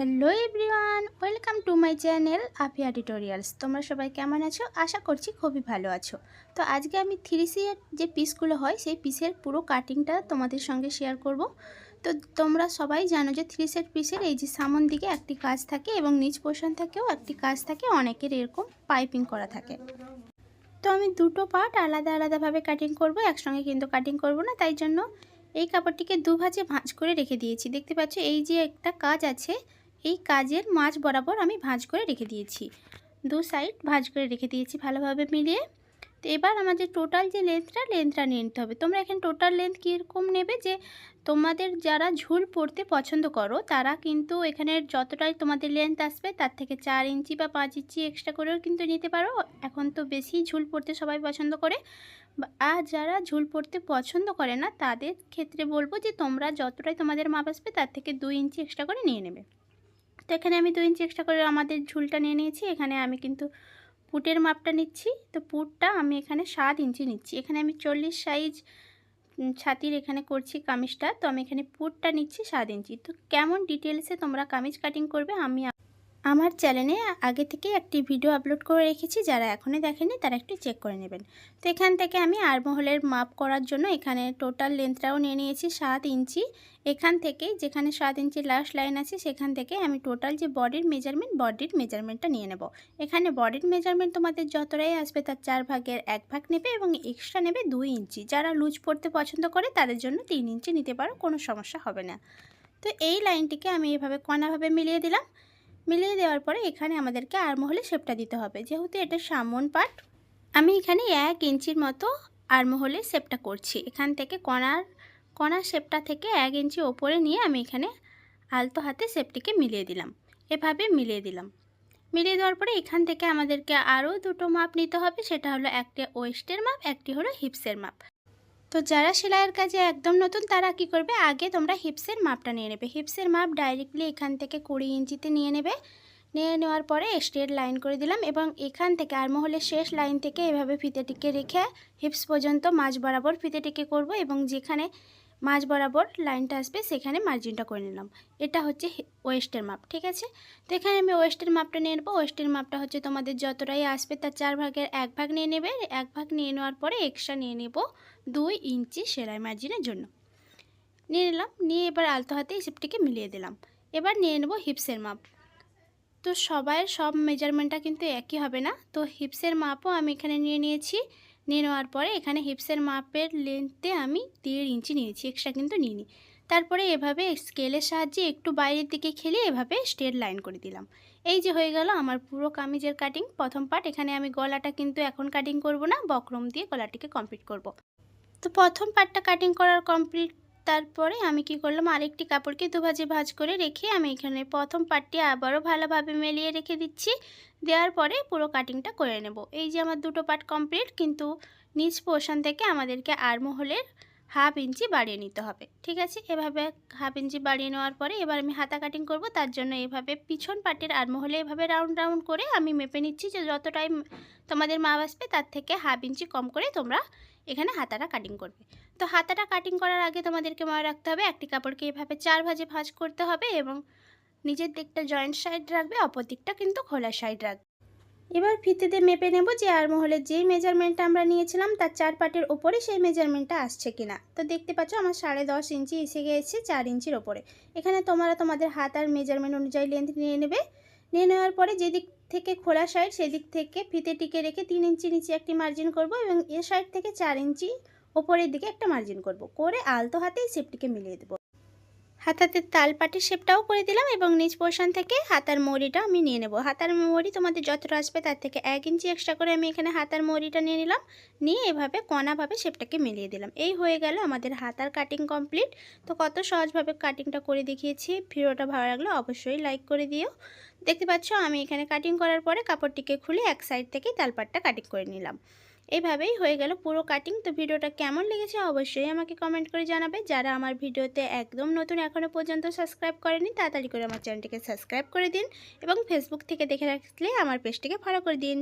Hello everyone, welcome to my channel Afia tutorials. তোমরা সবাই কেমন আছো? আশা করছি খুবই ভালো আছো। তো আজকে আমি থ্রি সিয়ের যে পিসগুলো হয়, সেই পিসের পুরো কাটিংটা তোমাদের সঙ্গে শেয়ার করব। তো তোমরা সবাই জানো যে থ্রি সেট পিসের এই যে সামন দিকে একটি কাজ থাকে এবং নিচ পোর্শন থেকেও একটি কাজ থাকে, অনেকের এরকম পাইপিং করা থাকে। তো আমি দুটো পার্ট আলাদা আলাদাভাবে কাটিং করব, একসঙ্গে কিন্তু কাটিং করব না, তাই জন্য এই কাপড়টিকে দু ভাঁজে ভাঁজ করে রেখে দিয়েছি। দেখতে পাচ্ছ, এই যে একটা কাজ আছে এই কাজের মাঝ বরাবর আমি ভাঁজ করে রেখে দিয়েছি। দু সাইড ভাঁজ করে রেখে দিয়েছি ভালোভাবে মিলিয়ে। তো এবার আমাদের টোটাল যে লেন্থটা লেন্থটা নিয়ে নিতে হবে। তোমরা এখানে টোটাল লেন্থ কীরকম নেবে যে তোমাদের যারা ঝুল পড়তে পছন্দ করো, তারা কিন্তু এখানে যতটাই তোমাদের লেন্থ আসবে, তার থেকে চার ইঞ্চি বা পাঁচ ইঞ্চি এক্সট্রা করেও কিন্তু নিতে পারো। এখন তো বেশি ঝুল পড়তে সবাই পছন্দ করে। আর যারা ঝুল পড়তে পছন্দ করে না, তাদের ক্ষেত্রে বলব যে তোমরা যতটাই তোমাদের মাপ আসবে, তার থেকে দুই ইঞ্চি এক্সট্রা করে নিয়ে নেবে। তো এখানে আমি দু ইঞ্চি এক্সট্রা করে আমাদের ঝুলটা নিয়ে নিয়েছি। এখানে আমি কিন্তু পুটের মাপটা নিচ্ছি। তো পুটটা আমি এখানে সাত ইঞ্চি নিচ্ছি। এখানে আমি চল্লিশ সাইজ ছাতির এখানে করছি কামিজটা। তো আমি এখানে পুটটা নিচ্ছি সাত ইঞ্চি তো কেমন ডিটেলসে তোমরা কামিজ কাটিং করবে আমি আমার চ্যানেলে আগে থেকে একটি ভিডিও আপলোড করে রেখেছি, যারা এখনই দেখেনি তারা একটু চেক করে নেবেন। তো এখান থেকে আমি আরমহলের মাপ করার জন্য এখানে টোটাল লেন্থটাও নিয়ে নিয়েছি, সাত ইঞ্চি। এখান থেকে যেখানে সাত ইঞ্চি লাস্ট লাইন আছে, সেখান থেকে আমি টোটাল যে বডির মেজারমেন্ট বডির মেজারমেন্টটা নিয়ে নেব। এখানে বডির মেজারমেন্ট তোমাদের যতটাই আসবে তার চার ভাগের এক ভাগ নেবে এবং এক্সট্রা নেবে দুই ইঞ্চি। যারা লুজ পড়তে পছন্দ করে তাদের জন্য তিন ইঞ্চি নিতে পারো, কোনো সমস্যা হবে না। তো এই লাইনটিকে আমি এভাবে কণাভাবে মিলিয়ে দিলাম। মিলিয়ে দেওয়ার পরে এখানে আমাদেরকে আরমহলে শেপটা দিতে হবে। যেহেতু এটা সামন পার্ট আমি এখানে এক ইঞ্চির মতো আরমহলে শেপটা করছি। এখান থেকে কণার কণার শেপটা থেকে এক ইঞ্চি ওপরে নিয়ে আমি এখানে আলতো হাতে শেপটিকে মিলিয়ে দিলাম। এভাবে মিলিয়ে দিলাম। মিলিয়ে দেওয়ার পরে এখান থেকে আমাদেরকে আরও দুটো মাপ নিতে হবে। সেটা হলো একটি ওয়েস্টের মাপ, একটি হলো হিপসের মাপ। তো যারা সেলাইয়ের কাজে একদম নতুন, তারা কি করবে? আগে তোমরা হিপসের মাপটা নিয়ে নেবে। হিপসের মাপ ডাইরেক্টলি এখান থেকে কুড়ি ইঞ্চিতে নিয়ে নেবে। নিয়ে নেওয়ার পরে স্ট্রেট লাইন করে দিলাম এবং এখান থেকে আর মহলে শেষ লাইন থেকে এভাবে ফিতেটিকে রেখে হিপস পর্যন্ত মাছ বরাবর ফিতেটিকে করব এবং যেখানে মাঝ বরাবর লাইনটা আসবে, সেখানে মার্জিনটা করে নিলাম। এটা হচ্ছে ওয়েস্টের মাপ, ঠিক আছে? তো এখানে আমি ওয়েস্টের মাপটা নিয়ে নেব। ওয়েস্টের মাপটা হচ্ছে তোমাদের যতটাই আসবে তার চার ভাগের এক ভাগ নিয়ে নেবে। এক ভাগ নিয়ে নেওয়ার পরে এক্সট্রা নিয়ে নেব দুই ইঞ্চি সেলাই মার্জিনের জন্য। নিয়ে নিলাম, নিয়ে এবার আলতো হাতে এই সিপটিকে মিলিয়ে দিলাম। এবার নিয়ে নেব হিপসের মাপ। তো সবাই সব মেজারমেন্টটা কিন্তু একই হবে না। তো হিপসের মাপও আমি এখানে নিয়ে নিয়েছি। নিয়ে নেওয়ার পরে এখানে হিপসের মাপের লেন্থে আমি দেড় ইঞ্চি নিয়েছি এক্সট্রা কিন্তু নিইনি। তারপরে এভাবে স্কেলের সাহায্যে একটু বাইরের দিকে খেলে এভাবে স্টেট লাইন করে দিলাম। এই যে হয়ে গেল আমার পুরো কামিজের কাটিং প্রথম পার্ট এখানে আমি গলাটা কিন্তু এখন কাটিং করব না, বক্রম দিয়ে গলাটিকে কমপ্লিট করব। তো প্রথম পার্টটা কাটিং করার কমপ্লিট তারপরে আমি কি করলাম? আরেকটি কাপড়কে দুভাজে ভাজ করে রেখে আমি এখানে প্রথম পার্টটি আবারও ভালোভাবে মেলিয়ে রেখে দিচ্ছি। দেওয়ার পরে পুরো কাটিংটা করে নেব। এই যে আমার দুটো পার্ট কমপ্লিট, কিন্তু নিচ পোর্শন থেকে আমাদেরকে আরমহলের হাফ ইঞ্চি বাড়িয়ে নিতে হবে। ঠিক আছে? এভাবে হাফ ইঞ্চি বাড়িয়ে নেওয়ার পরে এবার আমি হাতা কাটিং করব। তার জন্য এভাবে পিছন পার্টের আরমহলে এভাবে রাউন্ড রাউন্ড করে আমি মেপে নিচ্ছি যে যত টাইম তোমাদের মা আসবে তার থেকে হাফ ইঞ্চি কম করে তোমরা এখানে হাতাটা কাটিং করবে। তো হাতাটা কাটিং করার আগে তোমাদেরকে মনে রাখতে হবে, একটি কাপড়কে এভাবে চার ভাজে ভাঁজ করতে হবে এবং নিজের দিকটা জয়েন্ট সাইড রাখবে, অপর দিকটা কিন্তু খোলা সাইড রাখবে। এবার ফিতেতে মেপে নেব যে আরমহলের যেই মেজারমেন্টটা আমরা নিয়েছিলাম, তার চার পাটের ওপরে সেই মেজারমেন্টটা আসছে কিনা। তো দেখতে পাচ্ছ আমার সাড়ে দশ ইঞ্চি এসে গিয়েছে চার ইঞ্চির ওপরে। এখানে তোমরা তোমাদের হাত আর মেজারমেন্ট অনুযায়ী লেন্থ নিয়ে নেবে। নিয়ে নেওয়ার পরে যেদিক থেকে খোলা সাইড সেদিক থেকে ফিতেটিকে রেখে তিন ইঞ্চি নিচে একটি মার্জিন করব এবং এ সাইড থেকে চার ইঞ্চি ওপরের দিকে একটা মার্জিন করব। করে আলতো হাতেই শেপটিকে মিলিয়ে দেবো। হাতাতে তালপাটির শেপটাও করে দিলাম এবং নিচ পোর্শন থেকে হাতার মড়িটা আমি নিয়ে নেব। হাতার মড়ি তোমাদের যতটা আসবে তার থেকে এক ইঞ্চি এক্সট্রা করে আমি এখানে হাতার মড়িটা নিয়ে নিলাম। নিয়ে এভাবে কণাভাবে শেপটাকে মিলিয়ে দিলাম। এই হয়ে গেল আমাদের হাতার কাটিং কমপ্লিট তো কত সহজভাবে কাটিংটা করে দেখিয়েছি। ভিডিওটা ভালো লাগলে অবশ্যই লাইক করে দিও। দেখতে পাচ্ছ আমি এখানে কাটিং করার পরে কাপড়টিকে খুলে এক সাইড থেকেই তালপাটটা কাটিং করে নিলাম। এইভাবেই হয়ে গেল পুরো কাটিং তো ভিডিওটা কেমন লেগেছে অবশ্যই আমাকে কমেন্ট করে জানাবে। যারা আমার ভিডিওতে একদম নতুন এখনও পর্যন্ত সাবস্ক্রাইব করেনি, তাড়াতাড়ি করে আমার চ্যানেলটিকে সাবস্ক্রাইব করে দিন এবং ফেসবুক থেকে দেখে রাখলে আমার পেজটিকে ফলো করে দিন।